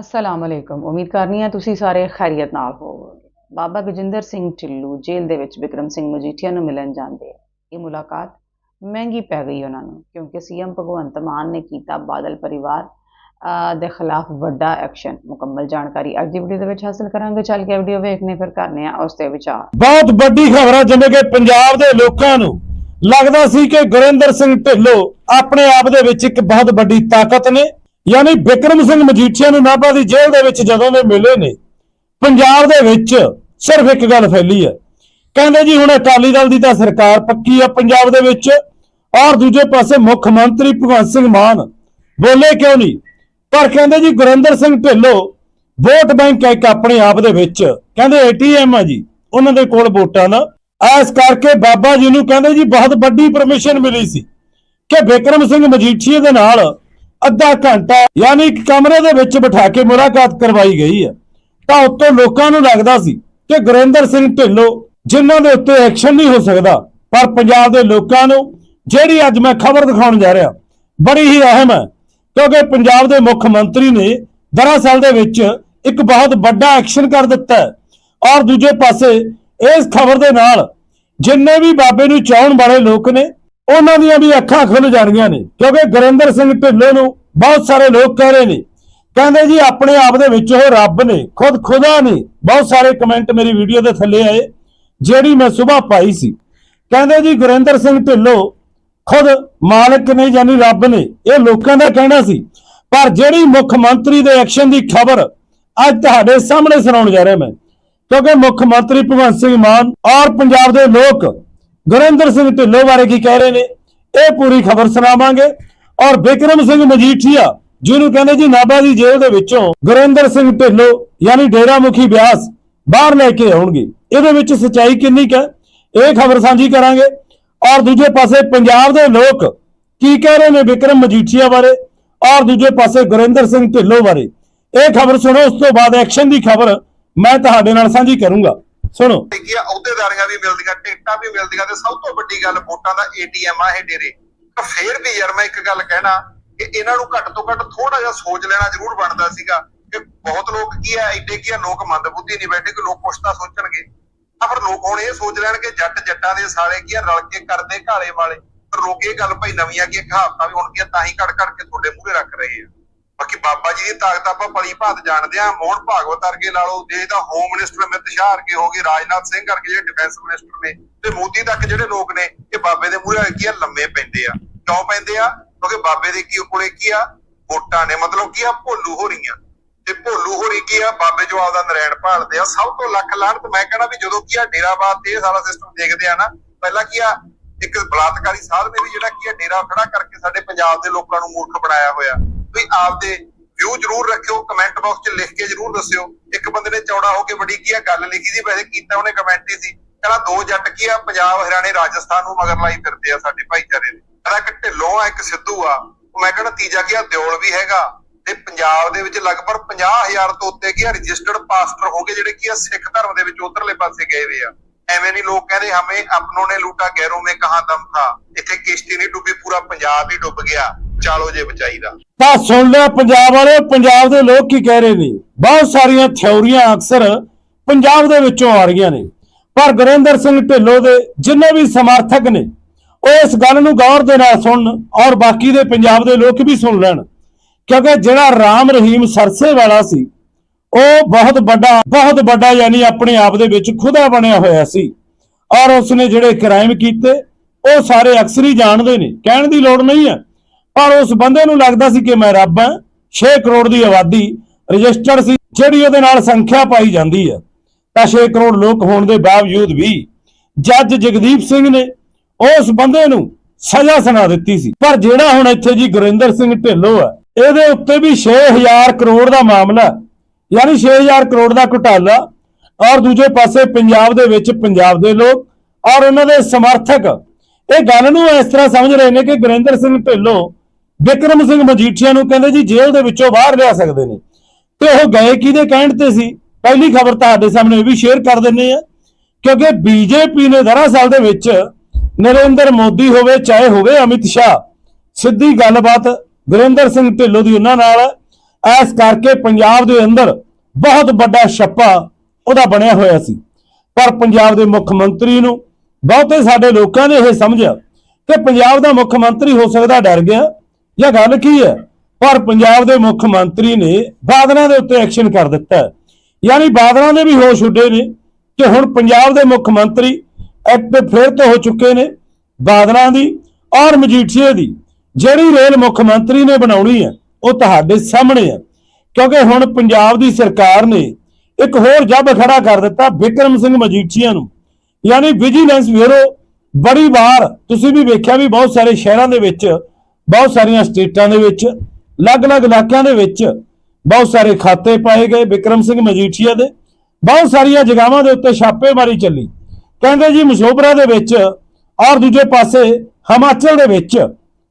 ਅਸਲਾਮ ਅਲੈਕੁਮ ਉਮੀਦ ਕਰਨੀ ਹੈ ਤੁਸੀਂ ਸਾਰੇ ਖੈਰੀਅਤ ਨਾਲ ਹੋਵੋਗੇ ਬਾਬਾ ਗਜਿੰਦਰ ਸਿੰਘ ਢਿੱਲੋਂ ਜੇਲ੍ਹ ਦੇ ਵਿੱਚ ਵਿਕਰਮ ਸਿੰਘ ਮਜੀਠੀਆ ਨੂੰ ਮਿਲਣ ਜਾਂਦੇ ਆ ਇਹ ਮੁਲਾਕਾਤ ਮਹਿੰਗੀ ਪੈ ਗਈ ਉਹਨਾਂ ਨੂੰ ਕਿਉਂਕਿ ਸੀਐਮ ਭਗਵੰਤ ਮਾਨ ਨੇ ਕੀਤਾ ਬਾਦਲ ਪਰਿਵਾਰ ਦੇ ਖਿਲਾਫ ਵੱਡਾ ਐਕਸ਼ਨ ਮੁਕੰਮਲ ਜਾਣਕਾਰੀ ਅੱਜ ਦੀ ਵੀਡੀਓ ਦੇ ਵਿੱਚ ਹਾਸਲ ਕਰਾਂਗੇ ਚੱਲ ਕੇ ਵੀਡੀਓ ਵੇਖਨੇ ਫਿਰ ਕਰਨੇ ਆ ਉਸ ਤੇ ਵਿਚਾਰ ਬਹੁਤ ਵੱਡੀ ਖਬਰ ਹੈ ਜਿਵੇਂ ਕਿ ਪੰਜਾਬ ਦੇ ਲੋਕਾਂ ਨੂੰ ਲੱਗਦਾ ਸੀ ਕਿ ਗੁਰਿੰਦਰ ਸਿੰਘ ਢਿੱਲੋਂ ਆਪਣੇ ਆਪ ਦੇ ਵਿੱਚ ਇੱਕ ਬਹੁਤ ਵੱਡੀ ਤਾਕਤ ਨੇ ਯਾਨੀ ਵਿਕਰਮ ਸਿੰਘ ਮਜੀਠੀਆ ਨੂੰ ਨਾਭਾ ਦੀ ਜੇਲ੍ਹ ਦੇ ਵਿੱਚ ਜਦੋਂ ਦੇ ਮਿਲੇ ਨੇ, ਪੰਜਾਬ ਦੇ ਵਿੱਚ ਸਿਰਫ ਇੱਕ ਗੱਲ ਫੈਲੀ ਹੈ। ਕਹਿੰਦੇ ਜੀ ਹੁਣ ਅਕਾਲੀ ਦਲ ਦੀ ਤਾਂ ਸਰਕਾਰ ਪੱਕੀ ਆ ਪੰਜਾਬ ਦੇ ਵਿੱਚ ਔਰ ਦੂਜੇ ਪਾਸੇ ਮੁੱਖ ਮੰਤਰੀ ਭਗਵੰਤ ਸਿੰਘ ਮਾਨ ਬੋਲੇ ਕਿਉਂ ਨਹੀਂ? ਪਰ ਕਹਿੰਦੇ ਜੀ ਗੁਰਿੰਦਰ ਸਿੰਘ ਢਿੱਲੋਂ ਵੋਟ ਬੈਂਕ ਇੱਕ ਆਪਣੇ ਆਪ ਦੇ ਵਿੱਚ, ਕਹਿੰਦੇ ਏਟੀਐਮ ਆ ਜੀ, ਉਹਨਾਂ ਦੇ ਕੋਲ ਵੋਟਾਂ ਦਾ ਐਸ ਕਰਕੇ ਬਾਬਾ ਜੀ ਨੂੰ ਕਹਿੰਦੇ ਜੀ ਬਹੁਤ ਵੱਡੀ ਪਰਮਿਸ਼ਨ ਮਿਲੀ ਸੀ ਕਿ ਵਿਕਰਮ ਸਿੰਘ ਮਜੀਠੀਏ ਦੇ ਨਾਲ ਅੱਧਾ ਘੰਟਾ ਯਾਨੀ ਇੱਕ ਕਮਰੇ ਦੇ ਵਿੱਚ ਬਿਠਾ ਕੇ ਮੁਲਾਕਾਤ ਕਰਵਾਈ ਗਈ ਹੈ। ਤਾਂ ਉੱਤੋਂ ਲੋਕਾਂ ਨੂੰ ਲੱਗਦਾ ਸੀ ਕਿ ਗੁਰਿੰਦਰ ਸਿੰਘ ਢਿੱਲੋਂ, ਜਿਨ੍ਹਾਂ ਦੇ ਉੱਤੇ ਐਕਸ਼ਨ ਨਹੀਂ ਹੋ ਸਕਦਾ, ਪਰ ਪੰਜਾਬ ਦੇ ਲੋਕਾਂ ਨੂੰ, ਜਿਹੜੀ ਅੱਜ ਮੈਂ ਖਬਰ ਦਿਖਾਉਣ ਜਾ ਰਿਹਾ, ਬੜੀ ਹੀ ਅਹਿਮ ਹੈ, ਕਿਉਂਕਿ ਪੰਜਾਬ ਦੇ ਮੁੱਖ ਮੰਤਰੀ ਨੇ ਦਰਅਸਲ ਦੇ ਵਿੱਚ ਇੱਕ ਬਹੁਤ ਵੱਡਾ ਐਕਸ਼ਨ ਕਰ ਦਿੱਤਾ ਹੈ। ਔਰ ਦੂਜੇ ਪਾਸੇ, ਇਸ ਖਬਰ ਦੇ ਨਾਲ ਜਿੰਨੇ ਵੀ ਬਾਬੇ ਨੂੰ ਚਾਹਣ ਵਾਲੇ ਲੋਕ ਨੇ, ਉਹਨਾਂ ਦੀਆਂ ਵੀ ਅੱਖਾਂ ਖੁੱਲ ਜਾਣੀਆਂ ਨੇ, ਕਿਉਂਕਿ ਗੁਰਿੰਦਰ ਸਿੰਘ ਢਿੱਲੋਂ ਨੂੰ ਬਹੁਤ ਸਾਰੇ ਲੋਕ ਕਹਿ ਰਹੇ ਨੇ। ਕਹਿੰਦੇ ਜੀ, ਆਪਣੇ ਆਪ ਦੇ ਵਿੱਚ ਉਹ ਰੱਬ ਨੇ, ਖੁਦ ਖੁਦਾ ਨੇ। ਬਹੁਤ ਸਾਰੇ ਕਮੈਂਟ ਮੇਰੀ ਵੀਡੀਓ ਦੇ ਥੱਲੇ ਆਏ, ਜਿਹੜੀ ਮੈਂ ਸਵੇਰ ਪਾਈ ਸੀ। ਕਹਿੰਦੇ ਜੀ, ਗੁਰਿੰਦਰ ਸਿੰਘ ਢਿੱਲੋਂ ਖੁਦ ਮਾਲਕ ਨੇ ਯਾਨੀ ਰੱਬ ਨੇ, ਇਹ ਲੋਕਾਂ ਦਾ ਕਹਿਣਾ ਸੀ। ਪਰ ਜਿਹੜੀ ਮੁੱਖ ਮੰਤਰੀ ਦੇ ਐਕਸ਼ਨ ਦੀ ਖਬਰ ਅੱਜ ਤੁਹਾਡੇ ਸਾਹਮਣੇ ਸੁਣਾਉਣ ਜਾ ਰਿਹਾ ਮੈਂ, ਕਿਉਂਕਿ ਮੁੱਖ ਮੰਤਰੀ ਭਗਵੰਤ ਸਿੰਘ ਮਾਨ ਔਰ ਪੰਜਾਬ ਦੇ ਲੋਕ ਗੁਰਿੰਦਰ ਸਿੰਘ ਢਿੱਲੋਂ ਬਾਰੇ ਕੀ ਕਹਿ ਰਹੇ ਨੇ, ਇਹ ਪੂਰੀ ਖਬਰ ਸੁਣਾਵਾਂਗੇ। ਔਰ ਬਿਕਰਮ ਸਿੰਘ ਮਜੀਠੀਆ, ਜਿਹਨੂੰ ਕਹਿੰਦੇ ਜੀ ਨਾਭਾ ਦੀ ਜੇਲ੍ਹ ਦੇ ਵਿੱਚੋਂ ਗੁਰਿੰਦਰ ਸਿੰਘ ਢਿੱਲੋਂ, ਯਾਨੀ ਡੇਰਾ ਮੁਖੀ ਬਿਆਸ ਬਾਹਰ ਲੈ ਕੇ ਆਉਣਗੇ। ਇਹਦੇ ਵਿੱਚ ਸਚਾਈ ਕਿੰਨੀ ਹੈ? ਇਹ ਖਬਰ ਸਾਂਝੀ ਕਰਾਂਗੇ। ਔਰ ਦੂਜੇ ਪਾਸੇ ਪੰਜਾਬ ਦੇ ਲੋਕ ਕੀ ਕਹਿ ਰਹੇ ਨੇ ਵਿਕਰਮ ਮਜੀਠੀਆ ਬਾਰੇ? ਔਰ ਦੂਜੇ ਪਾਸੇ ਗੁਰਿੰਦਰ ਸਿੰਘ ਢਿੱਲੋਂ ਬਾਰੇ। ਇਹ ਖਬਰ ਸੁਣੋ, ਉਸ ਤੋਂ ਬਾਅਦ ਐਕਸ਼ਨ ਦੀ ਖਬਰ ਮੈਂ ਤੁਹਾਡੇ ਨਾਲ ਸਾਂਝੀ ਕਰੂੰਗਾ। ਸੁਣੋ। ਅਹੁਦੇਦਾਰੀਆਂ ਵੀ ਮਿਲਦੀਆਂ, ਟਿਕਟਾਂ ਵੀ ਮਿਲਦੀਆਂ ਤੇ ਸਭ ਤੋਂ ਵੱਡੀ ਗੱਲ ਵੋਟਾਂ ਦਾ ਏਟੀਐਮ ਆ ਇਹ ਡੇਰੇ। ਤਾਂ ਫੇਰ ਵੀ ਯਾਰ ਮੈਂ ਇੱਕ ਗੱਲ ਕਹਿਣਾ ਕਿ ਇਹਨਾਂ ਨੂੰ ਘੱਟ ਤੋਂ ਘੱਟ ਥੋੜਾ ਜਿਹਾ ਸੋਚ ਲੈਣਾ ਜ਼ਰੂਰ ਬਣਦਾ ਸੀਗਾ ਕਿ ਬਹੁਤ ਲੋਕ ਕੀ ਆ ਐਡੇ ਕੀ ਆ ਲੋਕ ਮੰਦਬੁੱਧੀ ਨਹੀਂ ਬੈਠੇ ਕਿ ਲੋਕ ਕੁਛ ਤਾਂ ਸੋਚਣਗੇ। ਆ ਫਿਰ ਲੋਕ ਹੁਣ ਇਹ ਸੋਚ ਲੈਣ ਕਿ ਜੱਟ ਜੱਟਾਂ ਦੇ ਸਾਲੇ ਕੀ ਆ ਰਲ ਕੇ ਕਰਦੇ ਘਾਲੇ ਵਾਲੇ। ਪਰ ਲੋਕ ਇਹ ਗੱਲ ਭਾਈ ਨਵੀਆਂ ਕੀ ਕਹਾਵਤਾਂ ਵੀ ਹੁਣ ਕੀ ਤਾਂ ਹੀ ਘੜ ਘੜ ਕੇ ਤੁਹਾਡੇ ਮੂਹਰੇ ਰੱਖ ਰਹੇ ਆ। ਬਾਕੀ ਬਾਬਾ ਜੀ ਦੀ ਤਾਕਤ ਆਪਾਂ ਭਲੀ ਭਾਤ ਜਾਣਦੇ ਆ ਮੋਹਨ ਭਾਗਵਤ ਵਰਗੇ ਲਾ ਲਓ ਦੇਸ਼ ਦਾ ਹੋਮ ਮਿਨਿਸਟਰ ਅਮਿਤ ਸ਼ਾਹ ਵਰਗੇ ਹੋ ਗਏ, ਰਾਜਨਾਥ ਸਿੰਘ ਵਰਗੇ ਜਿਹੜੇ ਡਿਫੈਂਸ ਮਿਨਿਸਟਰ ਨੇ, ਤੇ ਮੋਦੀ ਤੱਕ ਜਿਹੜੇ ਲੋਕ ਨੇ, ਇਹ ਬਾਬੇ ਦੇ ਮੂਹਰੇ ਕੀ ਆ ਲੰਮੇ ਪੈਂਦੇ ਆ। ਕਿਉਂ ਪੈਂਦੇ ਆ? ਕਿਉਂਕਿ ਬਾਬੇ ਦੇ ਕੀ ਕੋਲੇ ਕੀ ਆ? ਵੋਟਾਂ ਨੇ। ਮਤਲਬ ਕੀ ਆ? ਭੋਲੂ ਹੋ ਰਹੀਆਂ ਤੇ ਭੋਲੂ ਹੋ ਰਹੀ ਕੀ ਆ? ਬਾਬੇ ਜੋ ਆਪਦਾ ਨਰੈਣ ਭਾਲਦੇ ਆ। ਸਭ ਤੋਂ ਲੱਖ ਲਾਹਨਤ ਮੈਂ ਕਹਿੰਦਾ ਵੀ ਜਦੋਂ ਕੀ ਆ ਡੇਰਾਬਾਦ ਤੇ ਇਹ ਸਾਰਾ ਸਿਸਟਮ ਦੇਖਦੇ ਆ ਨਾ, ਪਹਿਲਾਂ ਕੀ ਆ, ਇੱਕ ਬਲਾਤਕਾਰੀ ਸਾਧ ਨੇ ਵੀ ਜਿਹੜਾ ਕੀ ਆ, ਡੇਰਾ ਖੜਾ ਕਰਕੇ ਸਾਡੇ ਪੰਜਾਬ ਦੇ ਲੋਕਾਂ ਨੂੰ ਮੂਰਖ ਬਣਾਇਆ ਹੋਇਆ। ਵੀ ਆਪਦੇ ਵਿਊ ਜਰੂਰ ਰੱਖਿਓ ਕਮੈਂਟ ਬਾਕਸ 'ਚ ਲਿਖ ਕੇ ਜਰੂਰ ਦੱਸਿਓ। ਇੱਕ ਬੰਦੇ ਨੇ ਚੌੜਾ ਹੋ ਕੇ ਬੜੀ ਕੀ ਆ, ਗੱਲ ਲਿਖੀ ਸੀ, ਵੈਸੇ ਕੀਤਾ ਉਹਨੇ ਕਮੈਂਟ ਹੀ ਸੀ। ਕਹਿੰਦਾ ਦੋ ਜੱਟ ਕੀ ਆ, ਪੰਜਾਬ, ਹਰਿਆਣੇ, ਰਾਜਸਥਾਨ ਨੂੰ ਮਗਰ ਲਾਈ ਫਿਰਦੇ ਆ ਸਾਡੇ ਭਾਈਚਾਰੇ ਦੇ। ਕਹਿੰਦਾ ਇੱਕ ਢਿੱਲੋਂ ਆ ਇੱਕ ਸਿੱਧੂ ਆ। ਮੈਂ ਕਹਿੰਦਾ ਤੀਜਾ ਕੀ ਦਿਓਲ ਵੀ ਹੈਗਾ। ਤੇ ਪੰਜਾਬ ਦੇ ਵਿੱਚ ਲਗਭਗ 50000 ਤੋਂ ਉੱਤੇ ਕੀ ਰਜਿਸਟਰਡ ਪਾਸਟਰ ਹੋ ਜਿਹੜੇ ਕੀ ਆ, ਸਿੱਖ ਧਰਮ ਦੇ ਵਿੱਚ ਉਧਰਲੇ ਪਾਸੇ ਗਏ ਵੇ ਆ। ਐਵੇਂ ਨਹੀਂ ਲੋਕ ਕਹਿੰਦੇ ਹਮੇ ਆਪਨੋਂ ਨੇ ਲੂਟਾ, ਗੈਰੋਂ ਮੇ ਕਹਾਂ ਦਮ ਥਾ। ਇੱਥੇ ਕਿਸ਼ਤੀ ਨਹੀਂ ਡੁੱਬੀ, ਪੂਰਾ ਪੰਜਾਬ ਹੀ ਡੁੱਬ ਗਿਆ। ਚਾਲੋ ਜੇ ਬਚਾਈ ਦਾ ਤਾਂ ਸੁਣ ਲਿਆ ਪੰਜਾਬ ਵਾਲੇ, ਪੰਜਾਬ ਦੇ ਲੋਕ ਕੀ ਕਹਿ ਰਹੇ ਨੇ? ਬਹੁਤ ਸਾਰੀਆਂ ਥਿਉਰੀਆਂ ਅਕਸਰ ਪੰਜਾਬ ਦੇ ਵਿੱਚੋਂ ਆ ਰਹੀਆਂ ਨੇ। ਪਰ ਗੁਰਿੰਦਰ ਸਿੰਘ ਢਿੱਲੋਂ ਦੇ ਜਿੰਨੇ ਵੀ ਸਮਰਥਕ ਨੇ ਉਹ ਇਸ ਗੱਲ ਨੂੰ ਗੌਰ ਦੇ ਨਾਲ ਸੁਣਨ ਔਰ ਬਾਕੀ ਦੇ ਪੰਜਾਬ ਦੇ ਲੋਕ ਵੀ ਸੁਣ ਲੈਣ। ਕਿਉਂਕਿ ਜਿਹੜਾ ਰਾਮ ਰਹੀਮ ਸਰਸੇ ਵਾਲਾ ਸੀ, ਉਹ ਬਹੁਤ ਵੱਡਾ ਬਹੁਤ ਵੱਡਾ ਯਾਨੀ ਆਪਣੇ ਆਪ ਦੇ ਵਿੱਚ ਖੁਦਾ ਬਣਿਆ ਹੋਇਆ ਸੀ। ਔਰ ਉਸਨੇ ਜਿਹੜੇ ਕ੍ਰਾਈਮ ਕੀਤੇ, ਉਹ ਸਾਰੇ ਅਕਸਰ ਹੀ ਜਾਣਦੇ ਨੇ। ਕਹਿਣ ਦੀ ਲੋੜ ਨਹੀਂ ਹੈ। ਪਰ ਉਸ ਬੰਦੇ ਨੂੰ ਲੱਗਦਾ ਸੀ ਕਿ ਮੈਂ ਰੱਬ ਹਾਂ। 6 ਕਰੋੜ ਦੀ ਆਬਾਦੀ ਰਜਿਸਟਰਡ ਸੀ, ਜਿਹੜੀ ਉਹਦੇ ਨਾਲ ਸੰਖਿਆ ਪਾਈ ਜਾਂਦੀ ਹੈ। ਤਾਂ 6 ਕਰੋੜ ਲੋਕ ਹੋਣ ਦੇ ਬਾਵਜੂਦ ਵੀ ਜੱਜ ਜਗਦੀਪ ਸਿੰਘ ਨੇ ਉਸ ਬੰਦੇ ਨੂੰ ਸਜ਼ਾ ਸੁਣਾ ਦਿੱਤੀ ਸੀ। ਪਰ ਜਿਹੜਾ ਹੁਣ ਇੱਥੇ ਜੀ ਗੁਰਿੰਦਰ ਸਿੰਘ ਢਿੱਲੋਂ ਹੈ ਇਹਦੇ ਉੱਤੇ ਵੀ 6000 ਕਰੋੜ ਦਾ ਮਾਮਲਾ, ਯਾਨੀ 6000 ਕਰੋੜ ਦਾ ਘੁਟਾਲਾ, ਔਰ ਦੂਜੇ ਪਾਸੇ ਪੰਜਾਬ ਦੇ ਵਿੱਚ ਪੰਜਾਬ ਦੇ ਲੋਕ, ਔਰ ਉਹਨਾਂ ਦੇ ਸਮਰਥਕ। ਇਹ ਗੱਲ ਨੂੰ ਇਸ ਤਰ੍ਹਾਂ ਸਮਝ ਰਹੇ ਨੇ ਕਿ ਗੁਰਿੰਦਰ ਸਿੰਘ ਢਿੱਲੋਂ ਵਿਕਰਮ ਸਿੰਘ ਮਜੀਠੀਆ ਨੂੰ ਕਹਿੰਦੇ ਜੀ ਜੇਲ੍ਹ ਦੇ ਵਿੱਚੋਂ ਬਾਹਰ ਲਿਆ ਸਕਦੇ ਨੇ। ਤੇ ਉਹ ਗਏ ਕਿਹਦੇ ਕਹਿਣ ਤੇ ਸੀ? ਪਹਿਲੀ ਖਬਰ ਤੁਹਾਡੇ ਸਾਹਮਣੇ ਇਹ ਵੀ ਸ਼ੇਅਰ ਕਰ ਦਿੰਨੇ ਆ, ਕਿਉਂਕਿ ਬੀਜੇਪੀ ਨੇ ਦਰਅਸਲ ਦੇ ਵਿੱਚ ਨਰਿੰਦਰ ਮੋਦੀ ਹੋਵੇ, ਚਾਹੇ ਹੋਵੇ ਅਮਿਤ ਸ਼ਾਹ। ਸਿੱਧੀ ਗੱਲਬਾਤ ਗੁਰਿੰਦਰ ਸਿੰਘ ਢਿੱਲੋਂ ਦੀ ਉਹਨਾਂ ਨਾਲ। ਹੈ ਐਸ ਕਰਕੇ ਪੰਜਾਬ ਦੇ ਅੰਦਰ ਬਹੁਤ ਵੱਡਾ ਛੱਪਾ ਉਹਦਾ ਬਣਿਆ ਹੋਇਆ ਸੀ। ਪਰ ਪੰਜਾਬ ਦੇ ਮੁੱਖ ਮੰਤਰੀ ਨੂੰ ਬਹੁਤੇ ਸਾਡੇ ਲੋਕਾਂ ਨੇ ਇਹ ਸਮਝਿਆ ਕਿ ਪੰਜਾਬ ਦਾ ਮੁੱਖ ਮੰਤਰੀ ਹੋ ਸਕਦਾ ਡਰ ਗਿਆ ਜਾਂ ਗੱਲ ਕੀ ਹੈ? ਪਰ ਪੰਜਾਬ ਦੇ ਮੁੱਖ ਮੰਤਰੀ ਨੇ ਬਾਦਲਾਂ ਦੇ ਉੱਤੇ ਐਕਸ਼ਨ ਕਰ ਦਿੱਤਾ। ਯਾਨੀ ਬਾਦਲਾਂ ਦੇ ਵੀ ਹੋਸ਼ ਉੱਡੇ ਨੇ ਕਿ ਹੁਣ ਪੰਜਾਬ ਦੇ ਮੁੱਖ ਮੰਤਰੀ ਐਕਟ ਫਿਰ ਤੋਂ ਹੋ ਚੁੱਕੇ ਨੇ ਬਾਦਲਾਂ ਦੀ ਔਰ ਮਜੀਠੀਏ ਦੀ। ਜਿਹੜੀ ਰੇਲ ਮੁੱਖ ਮੰਤਰੀ ਨੇ ਬਣਾਉਣੀ ਹੈ, ਉਹ ਤੁਹਾਡੇ ਸਾਹਮਣੇ ਹੈ। ਕਿਉਂਕਿ ਹੁਣ ਪੰਜਾਬ ਦੀ ਸਰਕਾਰ ਨੇ ਇੱਕ ਹੋਰ ਜੱਬ ਖੜਾ ਕਰ ਦਿੱਤਾ ਵਿਕਰਮ ਸਿੰਘ ਮਜੀਠੀਆ ਨੂੰ। ਯਾਨੀ ਵਿਜੀਲੈਂਸ ਬਿਊਰੋ, ਬੜੀ ਵਾਰ ਤੁਸੀਂ ਵੀ ਵੇਖਿਆ ਵੀ ਬਹੁਤ ਸਾਰੇ ਸ਼ਹਿਰਾਂ ਦੇ ਵਿੱਚ, ਬਹੁਤ ਸਾਰੀਆਂ ਸਟੇਟਾਂ ਦੇ ਵਿੱਚ, ਅਲੱਗ-ਅਲੱਗ ਇਲਾਕਿਆਂ ਦੇ ਵਿੱਚ ਬਹੁਤ ਸਾਰੇ ਖਾਤੇ ਪਾਏ ਗਏ ਵਿਕਰਮ ਸਿੰਘ ਮਜੀਠੀਆ ਦੇ। ਬਹੁਤ ਸਾਰੀਆਂ ਜਗ੍ਹਾਵਾਂ ਦੇ ਉੱਤੇ ਛਾਪੇਮਾਰੀ ਚੱਲੀ। ਕਹਿੰਦੇ ਜੀ ਮਸ਼ੋਬਰਾ ਦੇ ਵਿੱਚ ਔਰ ਦੂਜੇ ਪਾਸੇ ਹਿਮਾਚਲ ਦੇ ਵਿੱਚ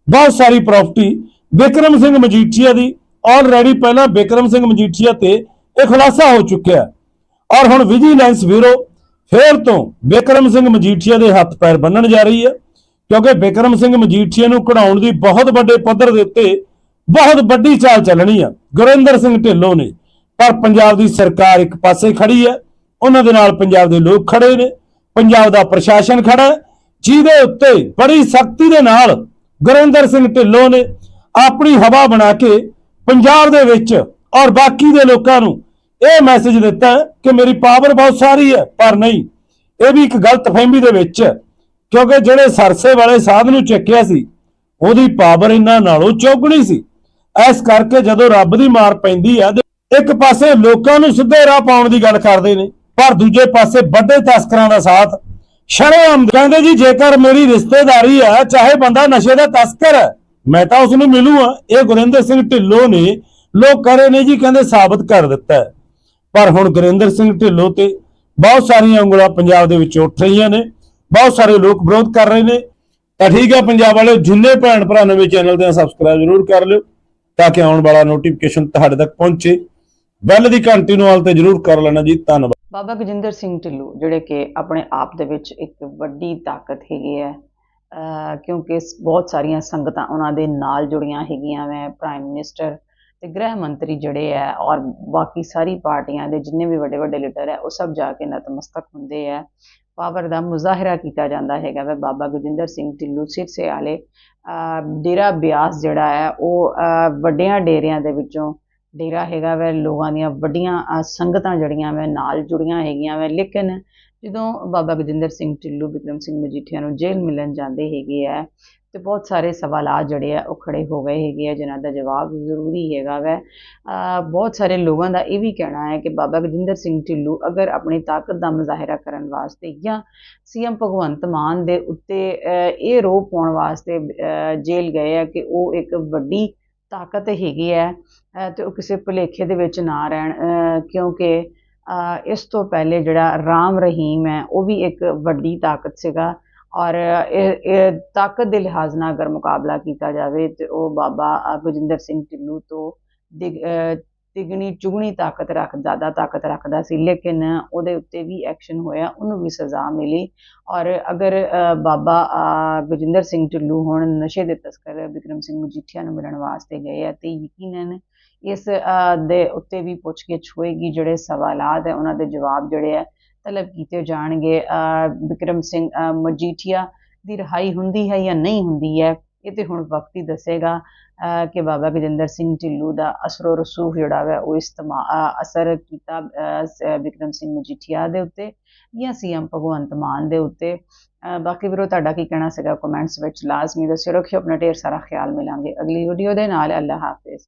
ਬਹੁਤ ਸਾਰੀ ਪ੍ਰਾਪਰਟੀ ਵਿਕਰਮ ਸਿੰਘ ਮਜੀਠੀਆ ਦੀ ਆਲਰੇਡੀ ਪਹਿਲਾਂ ਵਿਕਰਮ ਸਿੰਘ ਮਜੀਠੀਆ ਤੇ ਇਹ ਖੁਲਾਸਾ ਹੋ ਚੁੱਕਿਆ ਔਰ ਹੁਣ ਵਿਜੀਲੈਂਸ ਬਿਊਰੋ ਫੇਰ ਤੋਂ ਵਿਕਰਮ ਸਿੰਘ ਮਜੀਠੀਆ ਦੇ ਹੱਥ ਪੈਰ ਬੰਨਣ ਜਾ ਰਹੀ ਹੈ, ਕਿਉਂਕਿ ਵਿਕਰਮ ਸਿੰਘ ਮਜੀਠੀਆ ਨੂੰ ਕਢਾਉਣ ਦੀ ਬਹੁਤ ਵੱਡੇ ਪੱਧਰ ਦੇ ਉੱਤੇ ਬਹੁਤ ਵੱਡੀ ਚਾਲ ਚੱਲਣੀ ਆ। ਗੁਰਿੰਦਰ ਸਿੰਘ ਢਿੱਲੋਂ ਨੇ, ਪਰ ਪੰਜਾਬ ਦੀ ਸਰਕਾਰ ਇੱਕ ਪਾਸੇ ਖੜੀ ਹੈ, ਉਹਨਾਂ ਦੇ ਨਾਲ ਪੰਜਾਬ ਦੇ ਲੋਕ ਖੜੇ ਨੇ। ਪੰਜਾਬ ਦਾ ਪ੍ਰਸ਼ਾਸਨ ਖੜਾ ਜਿਹਦੇ ਉੱਤੇ ਬੜੀ ਸਖਤੀ ਦੇ ਨਾਲ ਗੁਰਿੰਦਰ ਸਿੰਘ ਢਿੱਲੋਂ ਨੇ ਆਪਣੀ ਹਵਾ ਬਣਾ ਕੇ ਪੰਜਾਬ ਦੇ ਵਿੱਚ ਔਰ ਬਾਕੀ ਦੇ ਲੋਕਾਂ ਨੂੰ ਇਹ ਮੈਸੇਜ ਦਿੱਤਾ ਕਿ ਮੇਰੀ ਪਾਵਰ ਬਹੁਤ ਸਾਰੀ ਹੈ, ਪਰ ਨਹੀਂ, ਇਹ ਵੀ ਇੱਕ ਗਲਤ ਫਹਿਮੀ ਦੇ ਵਿੱਚ ਹੈ, ਕਿਉਂਕਿ ਜਿਹੜੇ ਸਰਸੇ ਵਾਲੇ ਸਾਧ ਨੂੰ ਚੱਕਿਆ ਸੀ, ਉਹਦੀ ਪਾਵਰ ਇਹਨਾਂ ਨਾਲੋਂ ਚੌਗਣੀ ਸੀ। ਇਸ ਕਰਕੇ ਜਦੋਂ ਰੱਬ ਦੀ ਮਾਰ ਪੈਂਦੀ ਹੈ ਇੱਕ ਪਾਸੇ ਲੋਕਾਂ ਨੂੰ ਸਿੱਧੇ ਰਾਹ ਪਾਉਣ ਦੀ ਗੱਲ ਕਰਦੇ ਨੇ ਪਰ ਦੂਜੇ ਪਾਸੇ ਵੱਡੇ ਤਸਕਰਾਂ ਦਾ ਸਾਥ। ਸ਼ਰਮ ਕਹਿੰਦੇ ਜੀ, ਜੇਕਰ ਮੇਰੀ ਰਿਸ਼ਤੇਦਾਰੀ ਹੈ, ਚਾਹੇ ਬੰਦਾ ਨਸ਼ੇ ਦਾ ਤਸਕਰ ਹੈ, ਮੈਂ ਤਾਂ ਉਸ ਨੂੰ ਮਿਲੂਆ ਇਹ ਗੁਰਿੰਦਰ ਸਿੰਘ ਢਿੱਲੋਂ ਨੇ, ਲੋਕ ਕਰੇ ਨੇ ਜੀ, ਕਹਿੰਦੇ ਸਾਬਤ ਕਰ ਦਿੱਤਾ ਪਰ ਹੁਣ ਗੁਰਿੰਦਰ ਸਿੰਘ ਢਿੱਲੋਂ ਤੇ ਬਹੁਤ ਸਾਰੀਆਂ ਉਂਗਲਾਂ ਪੰਜਾਬ ਦੇ ਵਿੱਚ ਉੱਠ ਰਹੀਆਂ ਨੇ। ਬਹੁਤ ਸਾਰੇ ਲੋਕ ਵਿਰੋਧ ਕਰ ਰਹੇ ਨੇ। ਤਾਂ ਠੀਕ ਹੈ, ਪੰਜਾਬ ਵਾਲਿਓ ਜਿੰਨੇ ਭੈਣ ਭਰਾ ਨਵੇਂ ਚੈਨਲ ਦੇ ਸਬਸਕ੍ਰਾਈਬ ਜ਼ਰੂਰ ਕਰ ਲਿਓ, ਤਾਂ ਕਿ ਆਉਣ ਵਾਲਾ ਨੋਟੀਫਿਕੇਸ਼ਨ ਤੁਹਾਡੇ ਤੱਕ ਪਹੁੰਚੇ। ਬੈਲ ਦੀ ਘੰਟੀ ਨੂੰ ਆਲ ਤੇ ਜ਼ਰੂਰ ਕਰ ਲੈਣਾ ਜੀ, ਧੰਨਵਾਦ। ਬਾਬਾ ਗਜਿੰਦਰ ਸਿੰਘ ਢਿੱਲੋਂ, ਜਿਹੜੇ ਕਿ ਆਪਣੇ ਆਪ ਦੇ ਵਿੱਚ ਇੱਕ ਵੱਡੀ ਤਾਕਤ ਹੈਗੀ ਹੈ ਕਿਉਂਕਿ ਬਹੁਤ ਸਾਰੀਆਂ ਸੰਗਤਾਂ ਉਹਨਾਂ ਦੇ ਨਾਲ ਜੁੜੀਆਂ ਹੈਗੀਆਂ ਵੈ ਪ੍ਰਾਈਮ ਮਿਨਿਸਟਰ ਤੇ ਗ੍ਰਹਿ ਮੰਤਰੀ ਜਿਹੜੇ ਹੈ ਔਰ ਬਾਕੀ ਸਾਰੀ ਪਾਰਟੀਆਂ ਦੇ ਜਿੰਨੇ ਵੀ ਵੱਡੇ ਵੱਡੇ ਲੀਡਰ ਹੈ, ਉਹ ਸਭ ਜਾ ਕੇ ਨਤਮਸਤਕ ਹੁੰਦੇ ਹੈ। ਪਾਵਰ ਦਾ ਮੁਜ਼ਾਹਰਾ ਕੀਤਾ ਜਾਂਦਾ ਹੈਗਾ ਵੈ ਬਾਬਾ ਗਜਿੰਦਰ ਸਿੰਘ ਢਿੱਲੋਂ ਸਿਰਸੇ ਵਾਲੇ ਡੇਰਾ ਬਿਆਸ ਜਿਹੜਾ ਹੈ, ਉਹ ਵੱਡਿਆਂ ਡੇਰਿਆਂ ਦੇ ਵਿੱਚੋਂ ਡੇਰਾ ਹੈਗਾ ਵੈ, ਲੋਕਾਂ ਦੀਆਂ ਵੱਡੀਆਂ ਸੰਗਤਾਂ ਜਿਹੜੀਆਂ ਵੈ, ਨਾਲ ਜੁੜੀਆਂ ਹੈਗੀਆਂ ਵੈ। ਲੇਕਿਨ ਜਦੋਂ ਬਾਬਾ ਗਜਿੰਦਰ ਸਿੰਘ ਢਿੱਲੂ, ਬਿਕਰਮ ਸਿੰਘ ਮਜੀਠੀਆ ਨੂੰ ਜੇਲ੍ਹ ਮਿਲਣ ਜਾਂਦੇ ਹੈਗੇ ਆ, ਤੇ ਬਹੁਤ ਸਾਰੇ ਸਵਾਲਾਤ ਜਿਹੜੇ ਆ, ਉਹ ਖੜੇ ਹੋ ਗਏ ਹੈਗੇ ਆ, ਜਿਨ੍ਹਾਂ ਦਾ ਜਵਾਬ ਜ਼ਰੂਰੀ ਹੈਗਾ ਵੈ। ਬਹੁਤ ਸਾਰੇ ਲੋਕਾਂ ਦਾ ਇਹ ਵੀ ਕਹਿਣਾ ਹੈ ਕਿ ਬਾਬਾ ਗਜਿੰਦਰ ਸਿੰਘ ਢਿੱਲੂ ਅਗਰ ਆਪਣੀ ਤਾਕਤ ਦਾ ਮੁਜ਼ਾਹਰਾ ਕਰਨ ਵਾਸਤੇ ਜਾਂ ਸੀਐਮ ਭਗਵੰਤ ਮਾਨ ਦੇ ਉੱਤੇ ਇਹ ਰੋਪ ਪਾਉਣ ਵਾਸਤੇ ਜੇਲ੍ਹ ਗਏ ਆ ਕਿ ਉਹ ਇੱਕ ਵੱਡੀ ਤਾਕਤ ਹੈਗੀ ਹੈ, ਅਹ, ਤੇ ਉਹ ਕਿਸੇ ਭੁਲੇਖੇ ਦੇ ਵਿੱਚ ਨਾ ਰਹਿਣ ਕਿਉਂਕਿ ਇਸ ਤੋਂ ਪਹਿਲੇ ਜਿਹੜਾ ਰਾਮ ਰਹੀਮ ਹੈ, ਉਹ ਵੀ ਇੱਕ ਵੱਡੀ ਤਾਕਤ ਸੀਗਾ ਔਰ ਇਹ ਤਾਕਤ ਦੇ ਲਿਹਾਜ਼ ਨਾਲ ਅਗਰ ਮੁਕਾਬਲਾ ਕੀਤਾ ਜਾਵੇ ਤੇ ਉਹ ਬਾਬਾ ਅਹ ਸਿੰਘ ਢਿੱਲੋਂ ਤੋਂ ਦਿਗ ਤਿਗਣੀ ਚੁਗਣੀ ਤਾਕਤ ਰੱਖ ਜ਼ਿਆਦਾ ਤਾਕਤ ਰੱਖਦਾ ਸੀ ਲੇਕਿਨ ਉਹਦੇ ਉੱਤੇ ਵੀ ਐਕਸ਼ਨ ਹੋਇਆ ਉਹਨੂੰ ਵੀ ਸਜ਼ਾ ਮਿਲੀ। ਔਰ ਅਗਰ ਬਾਬਾ ਅਹ ਗਜਿੰਦਰ ਸਿੰਘ ਢਿੱਲੂ ਹੁਣ ਨਸ਼ੇ ਦੇ ਤਸਕਰ ਵਿਕਰਮ ਸਿੰਘ ਮਜੀਠੀਆ ਨੂੰ ਮਿਲਣ ਵਾਸਤੇ ਗਏ ਆ ਤੇ ਯਕੀਨਨ ਇਸ ਦੇ ਉੱਤੇ ਵੀ ਪੁੱਛਗਿੱਛ ਹੋਏਗੀ ਜਿਹੜੇ ਸਵਾਲਾਤ ਹੈ ਉਹਨਾਂ ਦੇ ਜਵਾਬ ਜਿਹੜੇ ਹੈ ਤਲਬ ਕੀਤੇ ਜਾਣਗੇ। ਅਹ, ਵਿਕਰਮ ਸਿੰਘ ਮਜੀਠੀਆ ਦੀ ਰਿਹਾਈ ਹੁੰਦੀ ਹੈ ਜਾਂ ਨਹੀਂ ਹੁੰਦੀ ਹੈ ਇਹ ਤੇ ਹੁਣ ਵਕਤ ਹੀ ਦੱਸੇਗਾ ਕਿ ਬਾਬਾ ਗਜਿੰਦਰ ਸਿੰਘ ਢਿੱਲੂ ਦਾ ਅਸਰੋ ਰਸੂਖ ਜਿਹੜਾ ਹੈ ਉਹ ਇਸਤਮਾ ਅਸਰ ਕੀਤਾ ਅਹ, ਵਿਕਰਮ ਸਿੰਘ ਮਜੀਠੀਆ ਦੇ ਉੱਤੇ ਜਾਂ ਸੀਐਮ ਭਗਵੰਤ ਮਾਨ ਦੇ ਉੱਤੇ। ਬਾਕੀ ਵੀਰੋ ਤੁਹਾਡਾ ਕੀ ਕਹਿਣਾ ਸੀਗਾ ਕਮੈਂਟਸ ਵਿੱਚ ਲਾਜ਼ਮੀ ਦੱਸਿਓ ਰੱਖਿਓ ਆਪਣਾ ਢੇਰ ਸਾਰਾ ਖਿਆਲ ਮਿਲਾਂਗੇ ਅਗਲੀ ਵੀਡੀਓ ਦੇ ਨਾਲ। ਅੱਲਾ ਹਾਫਿਜ਼।